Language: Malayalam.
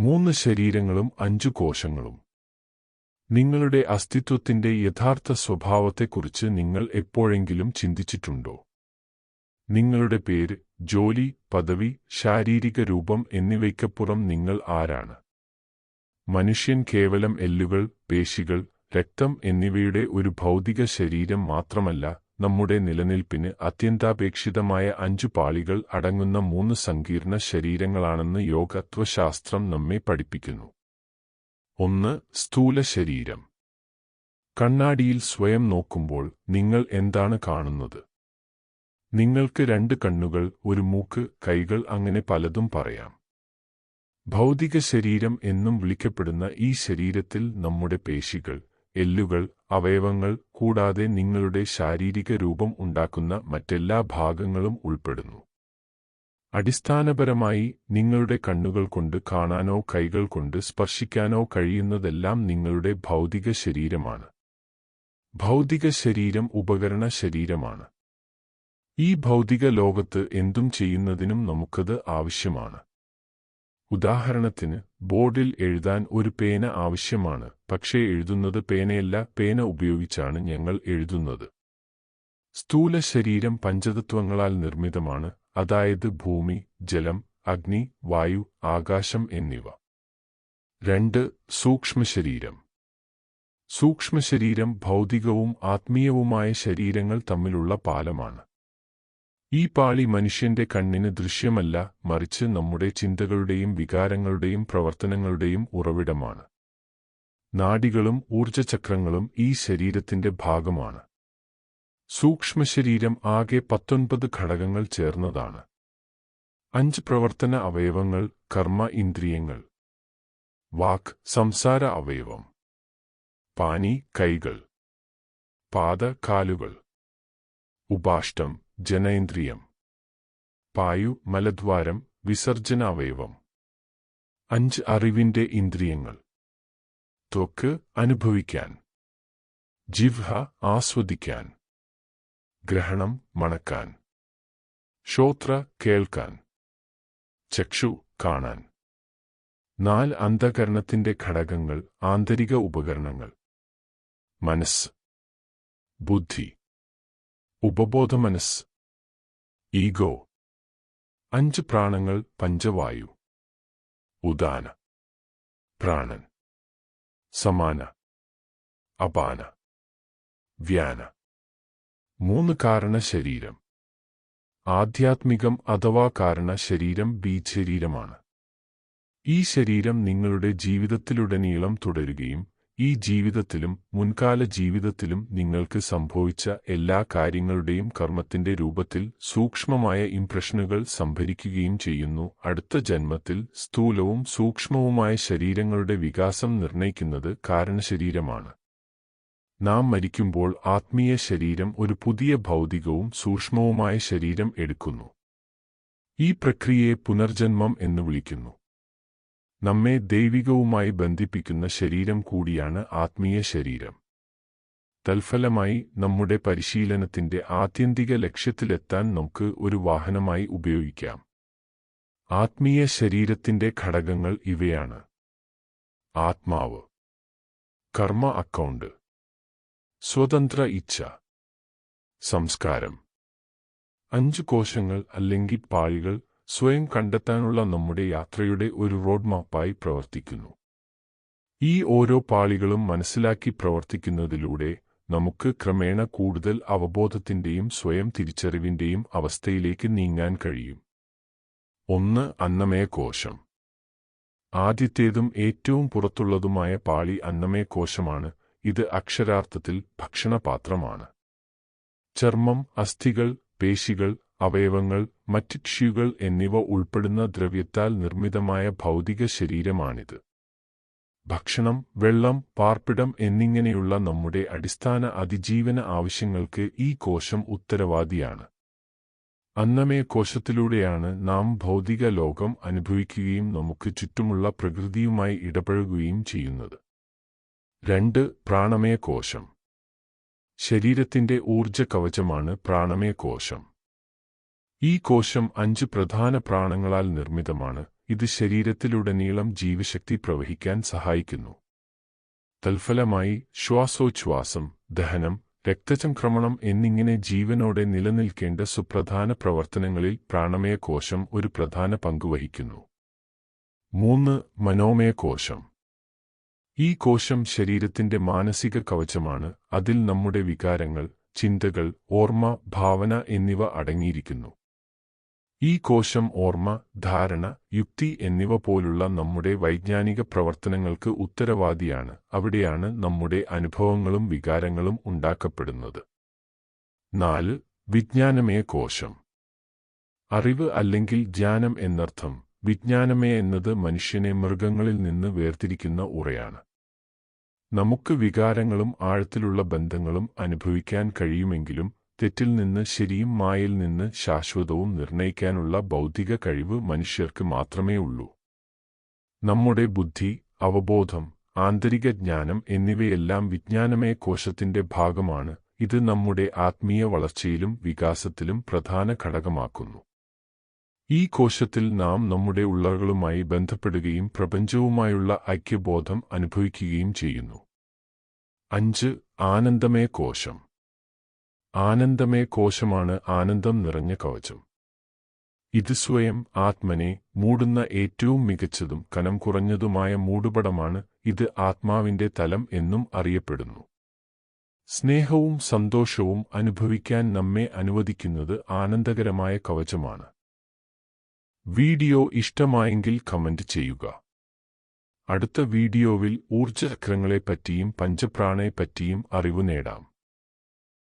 മൂന്ന് ശരീരങ്ങളും അഞ്ചു കോശങ്ങളും. നിങ്ങളുടെ അസ്തിത്വത്തിന്റെ യഥാർത്ഥ സ്വഭാവത്തെക്കുറിച്ച് നിങ്ങൾ എപ്പോഴെങ്കിലും ചിന്തിച്ചിട്ടുണ്ടോ? നിങ്ങളുടെ പേര് ജോലി പദവി ശാരീരിക രൂപം എന്നിവയ്ക്കപ്പുറം നിങ്ങൾ ആരാണ്? മനുഷ്യൻ കേവലം എല്ലുകൾ പേശികൾ രക്തം എന്നിവയുടെ ഒരു ഭൗതിക ശരീരം മാത്രമല്ല നമ്മുടെ നിലനിൽപ്പിന് അത്യന്താപേക്ഷിതമായ അഞ്ചു പാളികൾ അടങ്ങുന്ന മൂന്ന് സങ്കീർണ ശരീരങ്ങളാണെന്ന് യോഗത്വശാസ്ത്രം നമ്മെ പഠിപ്പിക്കുന്നു. ഒന്ന് സ്ഥൂല ശരീരം. കണ്ണാടിയിൽ സ്വയം നോക്കുമ്പോൾ നിങ്ങൾ എന്താണ് കാണുന്നത്? നിങ്ങൾക്ക് രണ്ട് കണ്ണുകൾ ഒരു മൂക്ക് കൈകൾ അങ്ങനെ പലതും പറയാം. ഭൗതിക ശരീരം എന്നും വിളിക്കപ്പെടുന്ന ഈ ശരീരത്തിൽ നമ്മുടെ പേശികൾ എല്ലുകൾ അവയവങ്ങൾ കൂടാതെ നിങ്ങളുടെ ശാരീരിക രൂപം ഉണ്ടാക്കുന്ന മറ്റെല്ലാ ഭാഗങ്ങളും ഉൾപ്പെടുന്നു. അടിസ്ഥാനപരമായി നിങ്ങളുടെ കണ്ണുകൾ കൊണ്ട് കാണാനോ കൈകൾ കൊണ്ട് സ്പർശിക്കാനോ കഴിയുന്നതെല്ലാം നിങ്ങളുടെ ഭൗതിക ശരീരമാണ്. ഭൗതിക ശരീരം ഉപകരണ ശരീരമാണ്. ഈ ഭൗതിക ലോകത്ത് എന്തും ചെയ്യുന്നതിനും നമുക്കത് ആവശ്യമാണ്. ഉദാഹരണത്തിന് ബോർഡിൽ എഴുതാൻ ഒരു പേന ആവശ്യമാണ്. പക്ഷേ എഴുതുന്നത് പേനയല്ല പേന ഉപയോഗിച്ചാണ് ഞങ്ങൾ എഴുതുന്നത്. സ്ഥൂല ശരീരം പഞ്ചതത്വങ്ങളാൽ നിർമ്മിതമാണ് അതായത് ഭൂമി ജലം അഗ്നി വായു ആകാശം എന്നിവ. രണ്ട് സൂക്ഷ്മശരീരം സൂക്ഷ്മശരീരം ഭൗതികവും ആത്മീയവുമായ ശരീരങ്ങൾ തമ്മിലുള്ള പാലമാണ്. ഈ പാളി മനുഷ്യന്റെ കണ്ണിന് ദൃശ്യമല്ല മറിച്ച് നമ്മുടെ ചിന്തകളുടെയും വികാരങ്ങളുടെയും പ്രവർത്തനങ്ങളുടെയും ഉറവിടമാണ്. നാഡികളും ഊർജചക്രങ്ങളും ഈ ശരീരത്തിന്റെ ഭാഗമാണ്. സൂക്ഷ്മശരീരം ആകെ പത്തൊൻപത് ഘടകങ്ങൾ ചേർന്നതാണ്. അഞ്ച് പ്രവർത്തന അവയവങ്ങൾ കർമ്മ ഇന്ദ്രിയങ്ങൾ. വാക് സംസാര അവയവം. പാനി കൈകൾ. പാത കാലുകൾ. ഉപാഷ്ടം ജനേന്ദ്രിയം. പായു മലദ്വാരം വിസർജന അവയവം. അഞ്ച് അറിവിന്റെ ഇന്ദ്രിയങ്ങൾ. ത്വക്ക് അനുഭവിക്കാൻ. ജിഹ്വ ആസ്വദിക്കാൻ. ഗ്രഹണം മണക്കാൻ. ശ്രോത്ര കേൾക്കാൻ. ചക്ഷു കാണാൻ. നാല് അന്ധകരണത്തിന്റെ ഘടകങ്ങൾ ആന്തരിക ഉപകരണങ്ങൾ. മനസ്സ്. ബുദ്ധി. ഉപബോധ മനസ്സ് ഈഗോ. അഞ്ച് പ്രാണങ്ങൾ പഞ്ചവായു. ഉദാന. പ്രാണൻ. സമാന അപാന വ്യാന മൂന്ന് കാരണ ശരീരം. ആധ്യാത്മികം അഥവാ കാരണ ശരീരം ബി ശരീരമാണ്. ഈ ശരീരം നിങ്ങളുടെ ജീവിതത്തിലുടനീളം തുടരുകയും ഈ ജീവിതത്തിലും മുൻകാല ജീവിതത്തിലും നിങ്ങൾക്ക് സംഭവിച്ച എല്ലാ കാര്യങ്ങളുടെയും കർമ്മത്തിന്റെ രൂപത്തിൽ സൂക്ഷ്മമായ ഇംപ്രഷനുകൾ സംഭരിക്കുകയും ചെയ്യുന്നു. അടുത്ത ജന്മത്തിൽ സ്ഥൂലവും സൂക്ഷ്മവുമായ ശരീരങ്ങളുടെ വികാസം നിർണയിക്കുന്നത് കാരണശരീരമാണ്. നാം മരിക്കുമ്പോൾ ആത്മീയ ശരീരം ഒരു പുതിയ ഭൗതികവും സൂക്ഷ്മവുമായ ശരീരം എടുക്കുന്നു. ഈ പ്രക്രിയയെ പുനർജന്മം എന്ന് വിളിക്കുന്നു. നമ്മെ ദൈവികവുമായി ബന്ധിപ്പിക്കുന്ന ശരീരം കൂടിയാണ് ആത്മീയ ശരീരം. തൽഫലമായി നമ്മുടെ പരിശീലനത്തിന്റെ ആത്യന്തിക ലക്ഷ്യത്തിലെത്താൻ നമുക്ക് ഒരു വാഹനമായി ഉപയോഗിക്കാം. ആത്മീയ ശരീരത്തിന്റെ ഘടകങ്ങൾ ഇവയാണ്. ആത്മാവ്. കർമ്മ അക്കൗണ്ട്. സ്വതന്ത്ര ഇച്ഛ. സംസ്കാരം. അഞ്ച് കോശങ്ങൾ അല്ലെങ്കിൽ പാളികൾ സ്വയം കണ്ടെത്താനുള്ള നമ്മുടെ യാത്രയുടെ ഒരു റോഡ് മാപ്പായി പ്രവർത്തിക്കുന്നു. ഈ ഓരോ പാളികളും മനസ്സിലാക്കി പ്രവർത്തിക്കുന്നതിലൂടെ നമുക്ക് ക്രമേണ കൂടുതൽ അവബോധത്തിന്റെയും സ്വയം തിരിച്ചറിവിന്റെയും അവസ്ഥയിലേക്ക് നീങ്ങാൻ കഴിയും. ഒന്ന് അന്നമയ കോശം ആദ്യത്തേതും ഏറ്റവും പുറത്തുള്ളതുമായ പാളി അന്നമയ കോശമാണ് ഇത് അക്ഷരാർത്ഥത്തിൽ ഭക്ഷണപാത്രമാണ്. ചർമ്മം അസ്ഥികൾ പേശികൾ അവയവങ്ങൾ മറ്റ് ടിഷ്യൂകൾ എന്നിവ ഉൾപ്പെടുന്ന ദ്രവ്യത്താൽ നിർമ്മിതമായ ഭൗതിക ശരീരമാണിത്. ഭക്ഷണം വെള്ളം പാർപ്പിടം എന്നിങ്ങനെയുള്ള നമ്മുടെ അടിസ്ഥാന അതിജീവന ആവശ്യങ്ങൾക്ക് ഈ കോശം ഉത്തരവാദിയാണ്. അന്നമയ കോശത്തിലൂടെയാണ് നാം ഭൗതിക ലോകം അനുഭവിക്കുകയും നമുക്ക് ചുറ്റുമുള്ള പ്രകൃതിയുമായി ഇടപഴകുകയും ചെയ്യുന്നത്. രണ്ട് പ്രാണമയ കോശം. ശരീരത്തിന്റെ ഊർജ കവചമാണ് പ്രാണമയ കോശം. ഈ കോശം അഞ്ച് പ്രധാന പ്രാണങ്ങളാൽ നിർമ്മിതമാണ്. ഇത് ശരീരത്തിലുടനീളം ജീവശക്തി പ്രവഹിക്കാൻ സഹായിക്കുന്നു. തൽഫലമായി ശ്വാസോച്ഛ്വാസം ദഹനം രക്തചംക്രമണം എന്നിങ്ങനെ ജീവനോടെ നിലനിൽക്കേണ്ട സുപ്രധാന പ്രവർത്തനങ്ങളിൽ പ്രാണമയ കോശം ഒരു പ്രധാന പങ്ക് വഹിക്കുന്നു. മൂന്ന് മനോമയ കോശം. ഈ കോശം ശരീരത്തിന്റെ മാനസിക കവചമാണ്. അതിൽ നമ്മുടെ വികാരങ്ങൾ ചിന്തകൾ ഓർമ്മ ഭാവന എന്നിവ അടങ്ങിയിരിക്കുന്നു. ഈ കോശം ഓർമ്മ ധാരണ യുക്തി എന്നിവ പോലുള്ള നമ്മുടെ വൈജ്ഞാനിക പ്രവർത്തനങ്ങൾക്ക് ഉത്തരവാദിയാണ്. അവിടെയാണ് നമ്മുടെ അനുഭവങ്ങളും വികാരങ്ങളും ഉണ്ടാക്കപ്പെടുന്നത്. നാല് വിജ്ഞാനമയ കോശം. അറിവ് അല്ലെങ്കിൽ ജ്ഞാനം എന്നർത്ഥം വിജ്ഞാനമേ എന്നത് മനുഷ്യനെ മൃഗങ്ങളിൽ നിന്ന് വേർതിരിക്കുന്ന ഉറയാണ്. നമുക്ക് വികാരങ്ങളും ആഴത്തിലുള്ള ബന്ധങ്ങളും അനുഭവിക്കാൻ കഴിയുമെങ്കിലും തെറ്റിൽ നിന്ന് ശരിയും മായിൽ നിന്ന് ശാശ്വതവും നിർണയിക്കാനുള്ള ബൗദ്ധിക കഴിവ് മനുഷ്യർക്ക് മാത്രമേ ഉള്ളൂ. നമ്മുടെ ബുദ്ധി അവബോധം ആന്തരിക ജ്ഞാനം എന്നിവയെല്ലാം വിജ്ഞാനമയ കോശത്തിന്റെ ഭാഗമാണ്. ഇത് നമ്മുടെ ആത്മീയ വളർച്ചയിലും വികാസത്തിലും പ്രധാന ഘടകമാക്കുന്നു. ഈ കോശത്തിൽ നാം നമ്മുടെ ഉള്ളകളുമായി ബന്ധപ്പെടുകയും പ്രപഞ്ചവുമായുള്ള ഐക്യബോധം അനുഭവിക്കുകയും ചെയ്യുന്നു. അഞ്ച് ആനന്ദമയ കോശം. ആനന്ദമയ കോശമാണ് ആനന്ദം നിറഞ്ഞ കവചം. ഇത് സ്വയം ആത്മനെ മൂടുന്ന ഏറ്റവും മികച്ചതും കനം കുറഞ്ഞതുമായ മൂടുപടമാണ് ഇത് ആത്മാവിന്റെ തലം എന്നും അറിയപ്പെടുന്നു. സ്നേഹവും സന്തോഷവും അനുഭവിക്കാൻ നമ്മെ അനുവദിക്കുന്നത് ആനന്ദകരമായ കവചമാണ്. വീഡിയോ ഇഷ്ടമായെങ്കിൽ കമന്റ് ചെയ്യുക. അടുത്ത വീഡിയോവിൽ ഊർജചക്രങ്ങളെപ്പറ്റിയും പഞ്ചപ്രാണയെപ്പറ്റിയും അറിവ് നേടാം.